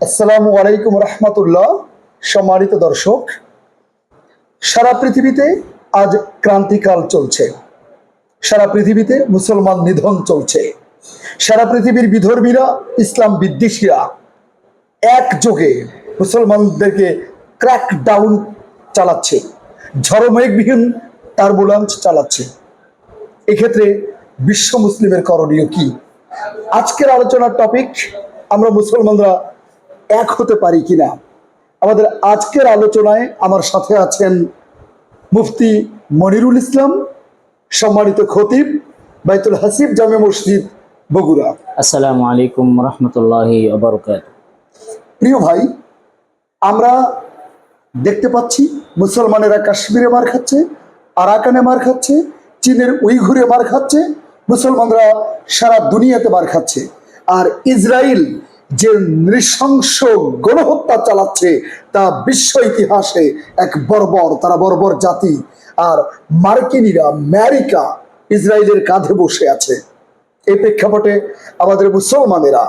আসসালামু আলাইকুম রহমতুল্লাহ। সম্মানিত দর্শক, সারা পৃথিবীতে আজ ক্রান্তিকাল চলছে। সারা পৃথিবীতে মুসলমান নিধন চলছে। সারা পৃথিবীর বিধর্মীরা, ইসলাম বিদ্বেষীরা একযোগে মুসলমানদেরকে ক্র্যাক ডাউন চালাচ্ছে ঝড়মেঘবিহীন টার্বুলেন্স চালাচ্ছে। এক্ষেত্রে বিশ্ব মুসলিমের করণীয় কি? আজকের আলোচনার টপিক আমরা মুসলমানরা এক হতে পারি কিনা? আমাদের আজকের আলোচনায় আমার সাথে আছেন মুফতি মনিরুল ইসলাম সম্মানিত খতিব বাইতুল হাসিব জামে মসজিদ বগুড়া। আসসালামু আলাইকুম রহমতুল্লাহি প্রিয় ভাই আমরা দেখতে পাচ্ছি মুসলমানেরা কাশ্মীরে মার খাচ্ছে আরাকানে মার খাচ্ছে চীনের উইঘুরে মার খাচ্ছে মুসলমানরা সারা দুনিয়াতে মার খাচ্ছে। আর ইসরায়েল যে নৃশংস গণহত্যা চালাচ্ছে, তা বিশ্ব ইতিহাসে এক বর্বর, তারা বর্বর জাতি। আর মার্কিনীরা আমেরিকা, ইসরায়েলের কাঁধে বসে আছে। এই প্রেক্ষাপটে আমাদের মুসলমানেরা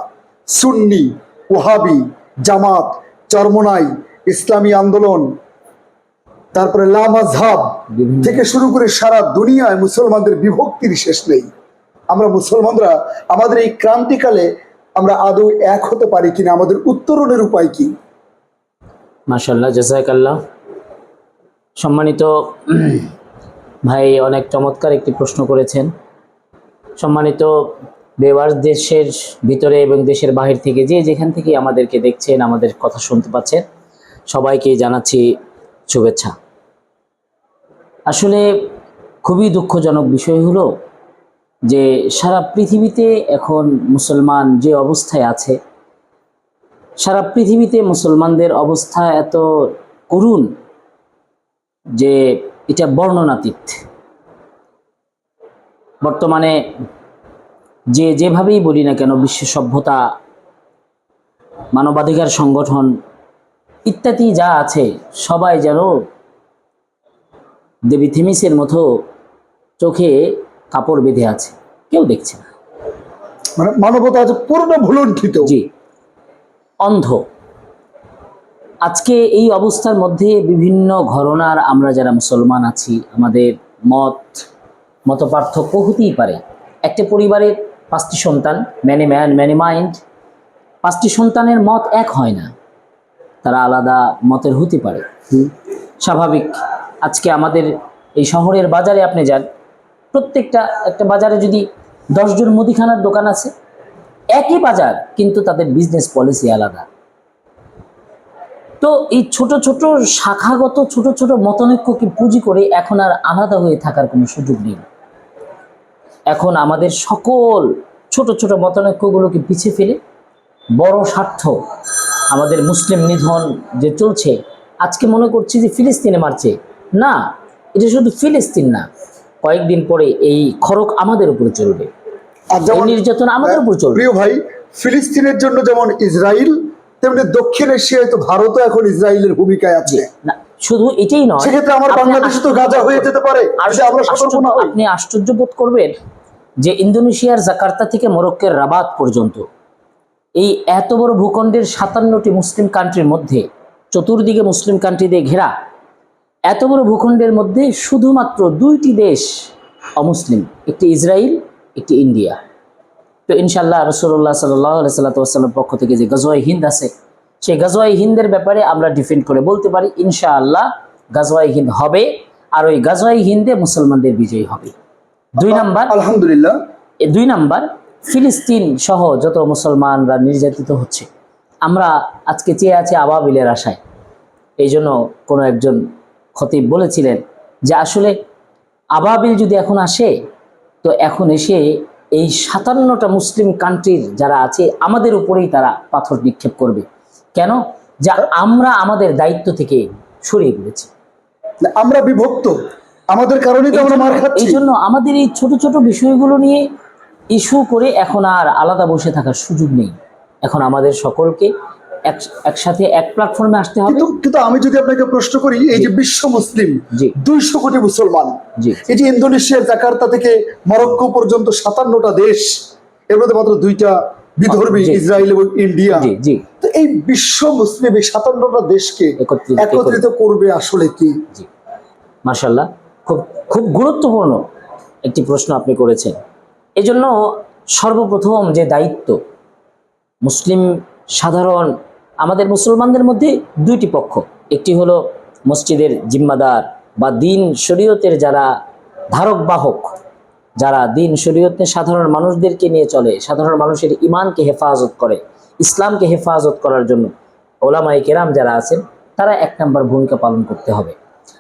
সুন্নি ওহাবি জামাত, চরমনাই, ইসলামী আন্দোলন, তারপরে লামাজহাব থেকে শুরু করে সারা দুনিয়ায় মুসলমানদের বিভক্তির শেষ নেই। আমরা মুসলমানরা আমাদের এই ক্রান্তিকালে আমরা আদৌ এক হতে পারি কিনা? আমাদের উত্তরণের উপায় কি? মাশাল্লাহ জাজাকাল্লাহ। সম্মানিত ভাই, অনেক চমৎকার একটি প্রশ্ন করেছেন। সম্মানিত বেওয়ার দেশের ভিতরে এবং দেশের বাহির থেকে যে যেখান থেকে আমাদেরকে দেখছেন, আমাদের কথা শুনতে পাচ্ছেন সবাইকে জানাচ্ছি শুভেচ্ছা। আসলে খুবই দুঃখজনক বিষয় হলো যে সারা পৃথিবীতে এখন মুসলমান যে অবস্থায় আছে, সারা পৃথিবীতে মুসলমানদের অবস্থা এত করুণ যে এটা বর্ণনাতীত। বর্তমানে যে যেভাবেই বলি না কেন, বিশ্ব সভ্যতা, মানবাধিকার সংগঠন ইত্যাদি যা আছে, সবাই যেন দেবী থিমিসের মতো চোখে কাপড় বেঁধে আছে। কেউ দেখছে না। মানে মানবতা আজ পূর্ণ ভুলুণ্ঠিত। জি। অন্ধ। আজকে এই অবস্থার মধ্যে বিভিন্ন ঘরনার আমরা যারা মুসলমান আছি আমাদের মত মত পার্থক্য হতেই পারে। একটা পরিবারের পাঁচটি সন্তান ম্যানি ম্যান ম্যানি মাইন্ড পাঁচটি সন্তানের মত এক হয় না। তারা আলাদা মতের হতে পারে। স্বাভাবিক। আজকে আমাদের এই শহরের বাজারে আপনি যান প্রত্যেকটা একটা বাজারে যদি দশজন মুদিখানার দোকান আছে, একই বাজার কিন্তু তাদের বিজনেস পলিসি আলাদা। তো এই ছোট ছোট শাখাগত, ছোট ছোট মতনৈক্যকে পুঁজি করে এখন আর আলাদা হয়ে থাকার কোনো সুযোগ নেই। এখন আমাদের সকল ছোট ছোট মতনৈক্যগুলোকে পিছিয়ে ফেলে বড় স্বার্থ আমাদের মুসলিম নিধন যে চলছে, আজকে মনে করছি যে ফিলিস্তিনে মারছে। না, এটা শুধু ফিলিস্তিন না কয়েকদিন পরে এই খরক আমাদের উপরে চলবে। নির্যাতন আমাদের উপর চলবে। প্রিয় ভাই ফিলিস্তিনের জন্য যেমন ইসরায়েল তেমনি দক্ষিণ এশিয়ায় তো ভারতও এখন ইসরায়েলের ভূমিকায় আছে। না শুধু এটাই নয় সেক্ষেত্রে আমার বাংলাদেশে তো গাজা হয়ে যেতে পারে আপনি আশ্চর্য বোধ করবেন যে ইন্দোনেশিয়ার জাকার্তা থেকে মোরক্কের রাবাত পর্যন্ত এই এত বড় ভূখণ্ডের সাতান্নটি মুসলিম কান্ট্রির মধ্যে চতুর্দিকে মুসলিম কান্ট্রি দিয়ে ঘেরা এত বড় ভূখণ্ডের মধ্যে শুধুমাত্র দুইটি দেশ অমুসলিম একটি ইসরায়েল একটি ইন্ডিয়া। তো ইনশাল্লাহ রসুল্লাহ সাল্লাহ সাল্লাতামের পক্ষ থেকে যে গজওয়াই হিন্দ আছে সেই গজওয়াই হিন্দের ব্যাপারে আমরা ডিফেন্ড করে বলতে পারি ইনশাআল্লাহ গজওয়াই হিন্দ হবে আর ওই গজওয়াই হিন্দে মুসলমানদের বিজয়ী হবে। দুই নাম্বার আলহামদুলিল্লাহ। দুই নাম্বার ফিলিস্তিন সহ যত মুসলমানরা নির্যাতিত হচ্ছে আমরা আজকে চেয়ে আছি আবাবিলের আশায়। এই জন্য কোনো একজন খতিব বলেছিলেন যে আসলে আবাবিল যদি এখন আসে তো এখন এসে এই সাতান্নটা মুসলিম কান্ট্রির যারা আছে আমাদের উপরেই তারা পাথর নিক্ষেপ করবে। কেন? যা আমরা আমাদের দায়িত্ব থেকে সরিয়ে পড়েছি আমরা বিভক্ত। আমাদের কারণে তো আমরা মার খাচ্ছি। এই জন্য আমাদের এই ছোট ছোট বিষয়গুলো নিয়ে ইস্যু করে এখন আর আলাদা বসে থাকার সুযোগ নেই। এখন আমাদের সকলকে একসাথে এক প্ল্যাটফর্মে আসতে হবে। কিন্তু আমি যদি আপনাকে প্রশ্ন করি এই যে বিশ্ব মুসলিম দুইশো কোটি মুসলমান এই যে ইন্দোনেশিয়ার জাকার্তা থেকে মরক্কো পর্যন্ত সাতান্নটা দেশ এর মধ্যে মাত্র দুইটা বিধর্মী ইসরায়েল এবং ইন্ডিয়া। তো এই বিশ্ব মুসলিম এই সাতান্নটা দেশকে একত্রিত একত্রিত করবে। আসলে কি? মার্শাল্লাহ খুব খুব গুরুত্বপূর্ণ একটি প্রশ্ন আপনি করেছেন। এজন্য সর্বপ্রথম যে দায়িত্ব মুসলিম সাধারণ আমাদের মুসলমানদের মধ্যে দুইটি পক্ষ। একটি হলো মসজিদের জিম্মাদার বা দিন শরীয়তের যারা ধারক বাহক, যারা দিন শরীয়তে সাধারণ মানুষদেরকে নিয়ে চলে, সাধারণ মানুষের ইমানকে হেফাজত করে, ইসলামকে হেফাজত করার জন্য। ওলামাই কেরাম যারা আছেন, তারা এক নম্বর ভূমিকা পালন করতে হবে।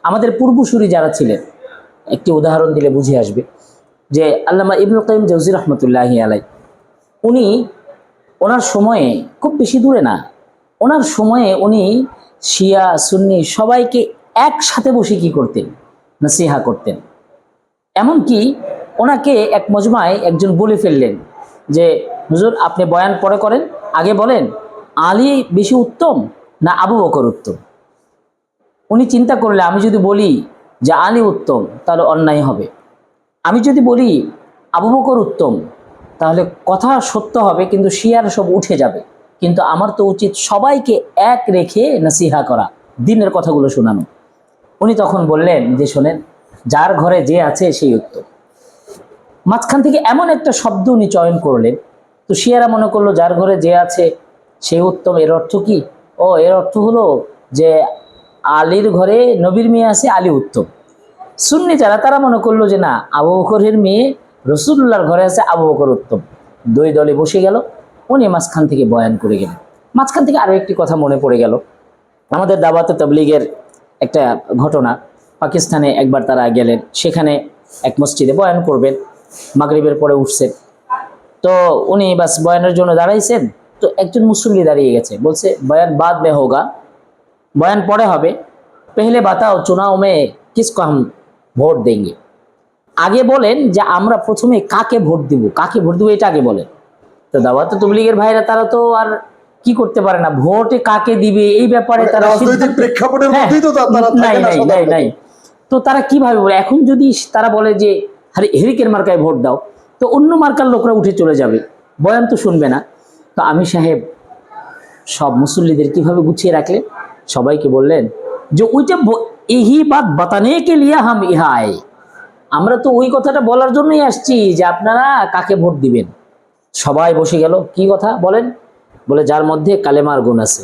আমাদের পূর্বসূরি যারা ছিলেন, একটি উদাহরণ দিলে বুঝে আসবে যে আল্লামা ইবনুল কাইম জৌজি রহমতুল্লাহি আলাই উনি ওনার সময়ে খুব বেশি দূরে না ওনার সময়ে উনি শিয়া, সুন্নি সবাইকে একসাথে বসে কি করতেন? নাসিহা করতেন। এমনকি ওনাকে এক মজমায় একজন বলে ফেললেন যে, হুজুর, আপনি বয়ান পরে করেন, আগে বলেন, আলী বেশি উত্তম না আবু বকর উত্তম? উনি চিন্তা করলে, আমি যদি বলি যে আলী উত্তম, তাহলে অন্যায় হবে। আমি যদি বলি আবু বকর উত্তম, তাহলে কথা সত্য হবে, কিন্তু শিয়ার সব উঠে যাবে। কিন্তু আমার তো উচিত সবাইকে এক রেখে নাসিহা করা, দিনের কথাগুলো শোনানো। উনি তখন বললেন যে, শোনেন, যার ঘরে যে আছে সেই উত্তম। মাঝখান থেকে এমন একটা শব্দ উনি চয়ন করলেন, তো শিয়ারা মনে করল, যার ঘরে যে আছে সেই উত্তম। এর অর্থ কি? ও, এর অর্থ হলো যে, আলীর ঘরে নবীর মেয়ে আছে, আলী উত্তম। সুন্নি যারা তারা মনে করল যে, না, আবু বকরের মেয়ে রসুল্লাহর ঘরে আছে, আবু বকর উত্তম। দুই দলে বসে গেল। উনি মাঝখান থেকে বয়ান করে গেলেন। মাঝখান থেকে আরও একটি কথা মনে পড়ে গেল। আমাদের দাবাতে তবলিগের একটা ঘটনা, পাকিস্তানে একবার তারা গেলেন, সেখানে এক মসজিদে বয়ান করবেন, মাগরিবের পরে উঠছেন। তো উনি বাস বয়ানের জন্য দাঁড়াইছেন, তো একজন মুসল্লি দাঁড়িয়ে গেছে, বলছে, বয়ান বাদ মে হোগা, বয়ান পরে হবে, পেহলে বাতাও চুনাও মে কিসকো হাম ভোট দেঙ্গে। আগে বলেন যে, আমরা প্রথমে কাকে ভোট দিব? কাকে ভোট দিব এটা আগে বলেন। তো দাওয়াত তবলিগের ভাইরা তারা তো আর কি করতে পারে না? ভোটে কাকে দিবে? এই ব্যাপারে তারা প্রেক্ষাপটের হ্যাঁ, মধ্যেই তো তারা নাই নাই নাই নাই। তো তারা কীভাবে বলে? এখন যদি তারা বলে যে আরে হেরিকের মার্কায় ভোট দাও তো অন্য মার্কার লোকরা উঠে চলে যাবে। বয়ান তো শুনবে না। তো আমি সাহেব সব মুসল্লিদের কীভাবে গুছিয়ে রাখলেন? সবাইকে বললেন যে ওইটা ব- ইহি বাত বাতানে কে লিয়া হাম ইহা আমরা তো ওই কথাটা বলার জন্যই আসছি যে আপনারা কাকে ভোট দিবেন? সবাই বসে গেল। কি কথা বলেন? বলে যার মধ্যে কালেমার গুণ আছে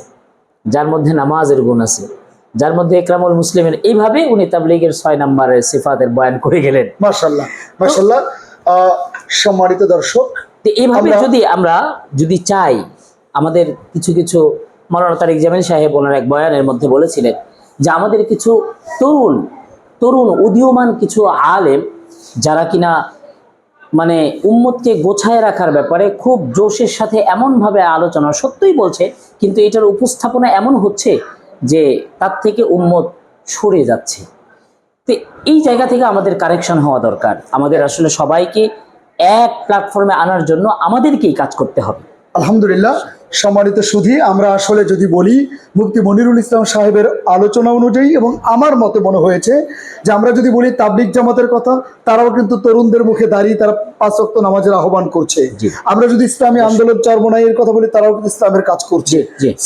যার মধ্যে নামাজের গুণ আছে যার মধ্যে একরামুল মুসলিমের এইভাবে উনি তাবলিগের ছয় নম্বরের সিফাতের বয়ান করে গেলেন। মার্শাল্লাহ মার্শাল্লাহ সম্মানিত দর্শক এইভাবে যদি আমরা যদি চাই আমাদের কিছু কিছু মৌলানা তারিক জামিল সাহেব ওনার এক বয়ানের মধ্যে বলেছিলেন যে আমাদের কিছু তরুণ তরুণ উদীয়মান কিছু আলেম যারা কিনা মানে উম্মতকে গোছায় রাখার ব্যাপারে খুব জোশের সাথে এমনভাবে আলোচনা সত্যই বলছে, কিন্তু এটার উপস্থাপনা এমন হচ্ছে যে তার থেকে উম্মত সরে যাচ্ছে। তো এই জায়গা থেকে আমাদের কারেকশন হওয়া দরকার। আমাদের আসলে সবাইকে এক প্ল্যাটফর্মে আনার জন্য আমাদেরকেই কাজ করতে হবে। আলহামদুলিল্লাহ। সম্মানিত সুধী আমরা আসলে যদি বলি মুফতি মনিরুল ইসলাম সাহেবের আলোচনা অনুযায়ী এবং আমার মতে মনে হয়েছে যে আমরা যদি বলি তাবলিক জামাতের কথা তারাও কিন্তু তরুণদের মুখে দাঁড়িয়ে তারা পাঁচ ওয়াক্ত নামাজের আহ্বান করছে। আমরা যদি ইসলামী আন্দোলন চরমনাইয়ের কথা বলি তারাও কিন্তু ইসলামের কাজ করছে।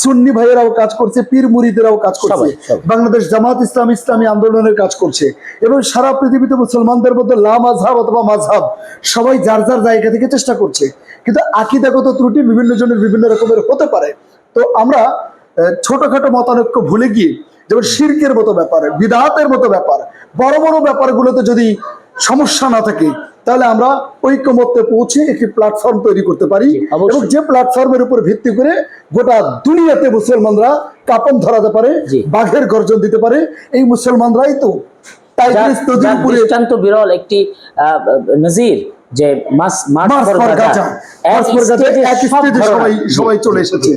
সুন্নি ভাইয়েরাও কাজ করছে পীর মুরিদেরাও কাজ করছে। বাংলাদেশ জামাত ইসলাম ইসলামী আন্দোলনের কাজ করছে। এবং সারা পৃথিবীতে মুসলমানদের মধ্যে লা মাঝহাব অথবা মাঝহাব সবাই যার যার জায়গা থেকে চেষ্টা করছে। কিন্তু আকিদাগত ত্রুটি বিভিন্ন জনের বিভিন্ন রকমের হতে পারে। তো আমরা ছোটখাটো মতানৈক্য ভুলে গিয়ে যেমন শির্কের মতো ব্যাপার বিদাতের মতো ব্যাপার বড় বড় ব্যাপারগুলোতে যদি সমস্যা না থাকে তাহলে আমরা ঐক্যমত্যে পৌঁছে একটি প্ল্যাটফর্ম তৈরি করতে পারি। এবং যে প্ল্যাটফর্মের উপর ভিত্তি করে গোটা দুনিয়াতে মুসলমানরা কাপন ধরাতে পারে বাঘের গর্জন দিতে পারে এই মুসলমানরাই তো তাই দৃষ্টান্ত বিরল একটি নজির। যে মাস। সবাই চলে এসেছে।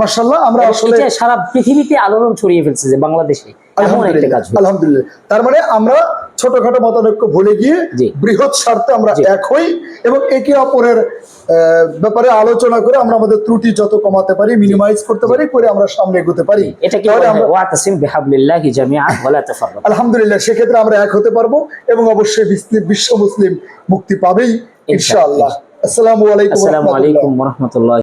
মাশাআল্লাহ। আমরা আসলে সারা পৃথিবীতে আলোড়ন ছড়িয়ে ফেলছে যে বাংলাদেশে। এমন একটা কাজ আলহামদুলিল্লাহ। তার মানে আমরা ছোটখাটো মতানৈক্য ভুলে গিয়ে বৃহৎ স্বার্থে আমরা এক হই এবং একে অপরের ব্যাপারে আলোচনা করে আমরা আমাদের ত্রুটি যত কমাতে পারি মিনিমাইজ করতে পারি করে আমরা সামনে এগোতে পারি। আলহামদুলিল্লাহ সেক্ষেত্রে আমরা এক হতে পারব এবং অবশ্যই বিশ্ব- মুসলিম মুক্তি পাবেই ইনশাআল্লাহ। আসসালামু আলাইকুম আসসালামু রহমতুল্লাহ। আলাইকুম ওয়া রাহমাতুল্লাহি।